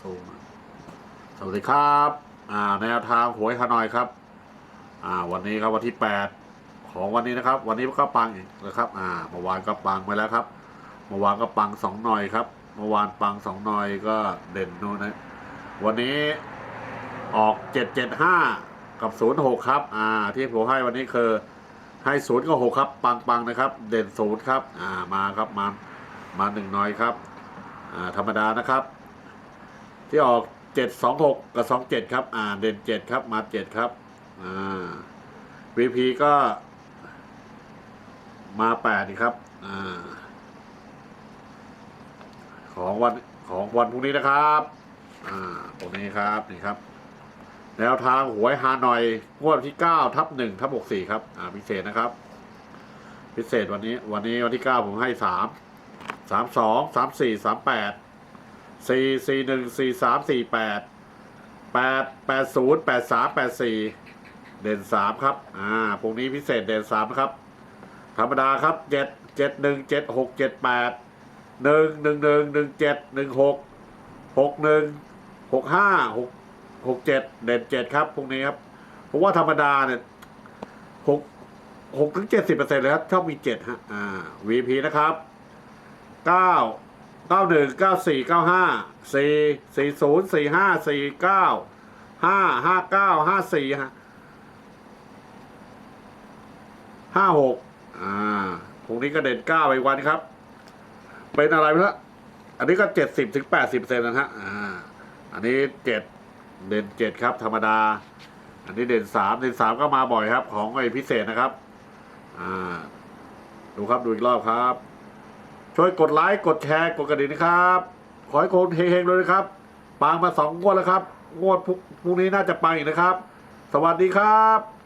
ซูมสวัสดีครับ อ่า แนวทางหวยฮานอยครับ อ่า วันนี้ครับวันที่แปดของวันนี้นะครับ วันนี้ก็ปังอีกนะครับ อ่า เมื่อวานก็ปังไปแล้วครับ เมื่อวานก็ปังสองหน่อยครับ เมื่อวานปังสองหน่อยก็เด่นโน่นนะ วันนี้ออกเจ็ดเจ็ดห้ากับศูนย์หกครับ อ่า ที่ผมให้วันนี้คือให้ศูนย์กับหกครับ ปังปังนะครับ เด่นศูนย์ครับ อ่า มาครับ มา มาหนึ่งหน่อยครับ อ่า ธรรมดานะครับ ที่ออกเจ็ดสองหกกับสองเจ็ดครับ อ่า เด่นเจ็ดครับ มาเจ็ดครับ อ่า VP ก็มาแปดดีครับ อ่า ของวันของวันพรุ่งนี้นะครับ อ่า ตรงนี้ครับ นี่ครับ แนวทางหวยฮานอยงวดที่เก้าทับหนึ่งทับหกสี่ครับ อ่า พิเศษนะครับ พิเศษวันนี้ วันนี้วันที่เก้าผมให้สามสามสองสามสี่สามแปด สี่สี่หนึ่งสี่สามสี่แปดแปดแปดศูนย์แปดสามแปดสี่เด่นสามครับ อ่าพรุ่งนี้พิเศษเด่นสามครับ ธรรมดาครับเจ็ดเจ็ดหนึ่งเจ็ดหกเจ็ดแปดหนึ่งหนึ่งหนึ่งหนึ่งเจ็ดหนึ่งหกหกหนึ่งหกห้าหกหกเจ็ดเด่นเจ็ดครับพรุ่งนี้ครับผมว่าธรรมดาเนี่ยหกหกถึงเจ็ดสิบเปอร์เซ็นต์เลยครับชอบมีเจ็ดฮะ อ่า VP นะครับเก้า เก้าหนึ่งเก้าสี่เก้าห้าสี่สี่ศูนย์สี่ห้าสี่เก้าห้าห้าเก้าห้าสี่ห้าหกอ่าพรุ่งนี้ก็เด่นเก้าไปวันครับ เป็นอะไรไปแล้วอันนี้ก็เจ็ดสิบถึงแปดสิบเซนนะฮะอ่าอันนี้เจ็ดเด่นเจ็ดครับ ธรรมดา อันนี้เด่นสามเด่นสามก็มาบ่อยครับ ของไอพิเศษนะครับ อ่า ดูครับดูอีกรอบครับ ช่วยกดไลค์กดแชร์กดกระดิ่งนะครับ ขอให้คนเฮงๆเลยนะครับปังมาสองงวดแล้วครับ งวดพรุ่งพรุ่งนี้น่าจะปังอีกนะครับ สวัสดีครับ